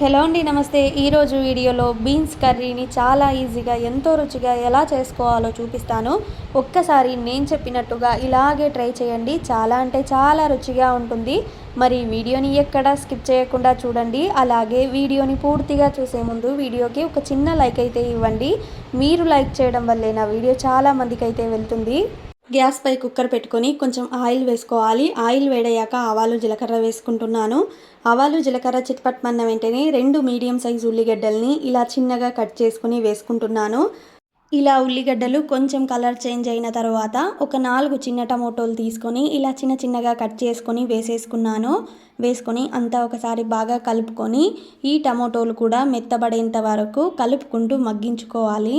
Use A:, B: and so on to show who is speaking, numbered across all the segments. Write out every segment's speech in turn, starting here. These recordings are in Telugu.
A: హలో అండి నమస్తే. ఈరోజు వీడియోలో బీన్స్ కర్రీని చాలా ఈజీగా ఎంతో రుచిగా ఎలా చేసుకోవాలో చూపిస్తాను. ఒక్కసారి నేను చెప్పినట్టుగా ఇలాగే ట్రై చేయండి. చాలా అంటే చాలా రుచిగా ఉంటుంది. మరి వీడియోని ఎక్కడ స్కిప్ చేయకుండా చూడండి. అలాగే వీడియోని పూర్తిగా చూసే ముందు వీడియోకి ఒక చిన్న లైక్ అయితే ఇవ్వండి. మీరు లైక్ చేయడం వల్లే నా వీడియో చాలామందికి అయితే వెళ్తుంది. గ్యాస్ పై కుక్కర్ పెట్టుకొని కొంచెం ఆయిల్ వేసుకోవాలి. ఆయిల్ వేడయ్యాక ఆవాలు జీలకర్ర వేసుకుంటున్నాను. ఆవాలు జీలకర్ర చిట్పట్మన్న వెంటనే రెండు మీడియం సైజ్ ఉల్లిగడ్డల్ని ఇలా చిన్నగా కట్ చేసుకుని వేసుకుంటున్నాను. ఇలా ఉల్లిగడ్డలు కొంచెం కలర్ చేంజ్ అయిన తర్వాత ఒక నాలుగు చిన్న టమోటోలు తీసుకొని ఇలా చిన్న చిన్నగా కట్ చేసుకొని వేసేసుకున్నాను. వేసుకొని అంతా ఒకసారి బాగా కలుపుకొని ఈ టమోటోలు కూడా మెత్తబడేంత వరకు కలుపుకుంటూ మగ్గించుకోవాలి.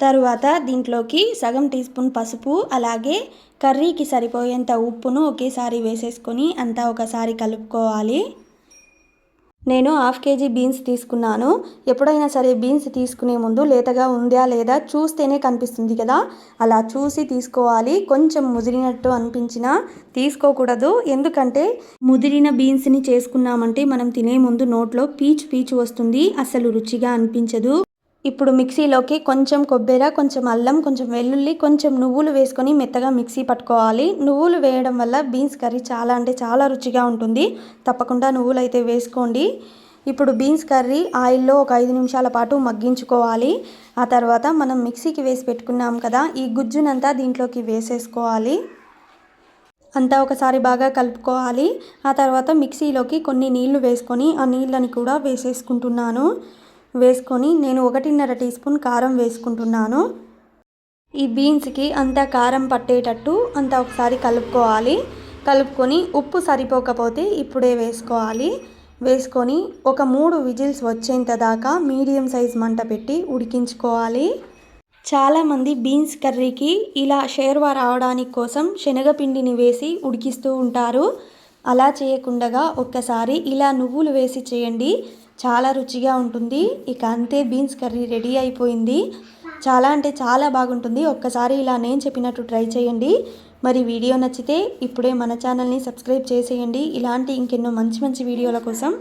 A: తరువాత దీంట్లోకి సగం టీ స్పూన్ పసుపు అలాగే కర్రీకి సరిపోయేంత ఉప్పును ఒకేసారి వేసేసుకొని అంతా ఒకసారి కలుపుకోవాలి. నేను హాఫ్ కేజీ బీన్స్ తీసుకున్నాను. ఎప్పుడైనా సరే బీన్స్ తీసుకునే ముందు లేతగా ఉందా లేదా చూస్తేనే కనిపిస్తుంది కదా. అలా చూసి తీసుకోవాలి. కొంచెం ముదిరినట్టు అనిపించినా తీసుకోకూడదు. ఎందుకంటే ముదిరిన బీన్స్ని చేసుకున్నామంటే మనం తినే ముందు నోట్లో పీచు పీచు వస్తుంది. అసలు రుచిగా అనిపించదు. ఇప్పుడు మిక్సీలోకి కొంచెం కొబ్బరి కొంచెం అల్లం కొంచెం వెల్లుల్లి కొంచెం నువ్వులు వేసుకొని మెత్తగా మిక్సీ పట్టుకోవాలి. నువ్వులు వేయడం వల్ల బీన్స్ కర్రీ చాలా అంటే చాలా రుచిగా ఉంటుంది. తప్పకుండా నువ్వులు అయితే వేసుకోండి. ఇప్పుడు బీన్స్ కర్రీ ఆయిల్లో ఒక ఐదు నిమిషాల పాటు మగ్గించుకోవాలి. ఆ తర్వాత మనం మిక్సీకి వేసి పెట్టుకున్నాం కదా ఈ గుజ్జునంతా దీంట్లోకి వేసేసుకోవాలి. అంతా ఒకసారి బాగా కలుపుకోవాలి. ఆ తర్వాత మిక్సీలోకి కొన్ని నీళ్ళు వేసుకొని ఆ నీళ్ళని కూడా వేసేసుకుంటున్నాను. వేసుకొని నేను ఒకటిన్నర టీ స్పూన్ కారం వేసుకుంటున్నాను. ఈ బీన్స్కి అంతా కారం పట్టేటట్టు అంతా ఒకసారి కలుపుకోవాలి. కలుపుకొని ఉప్పు సరిపోకపోతే ఇప్పుడే వేసుకోవాలి. వేసుకొని ఒక మూడు విజిల్స్ వచ్చేంత దాకా మీడియం సైజ్ మంట పెట్టి ఉడికించుకోవాలి. చాలామంది బీన్స్ కర్రీకి ఇలా షేర్వా రావడానికి కోసం శనగపిండిని వేసి ఉడికిస్తూ ఉంటారు. అలా చేయకుండా ఒక్కసారి ఇలా నువ్వులు వేసి చేయండి. చాలా రుచిగా ఉంటుంది. ఇక అంతే బీన్స్ కర్రీ రెడీ అయిపోయింది. చాలా అంటే చాలా బాగుంటుంది. ఒక్కసారి ఇలా నేను చెప్పినట్టు ట్రై చేయండి. మరి వీడియో నచ్చితే ఇప్పుడే మన ఛానల్ని సబ్స్క్రైబ్ చేసేయండి. ఇలాంటి ఇంకెన్నో మంచి మంచి వీడియోల కోసం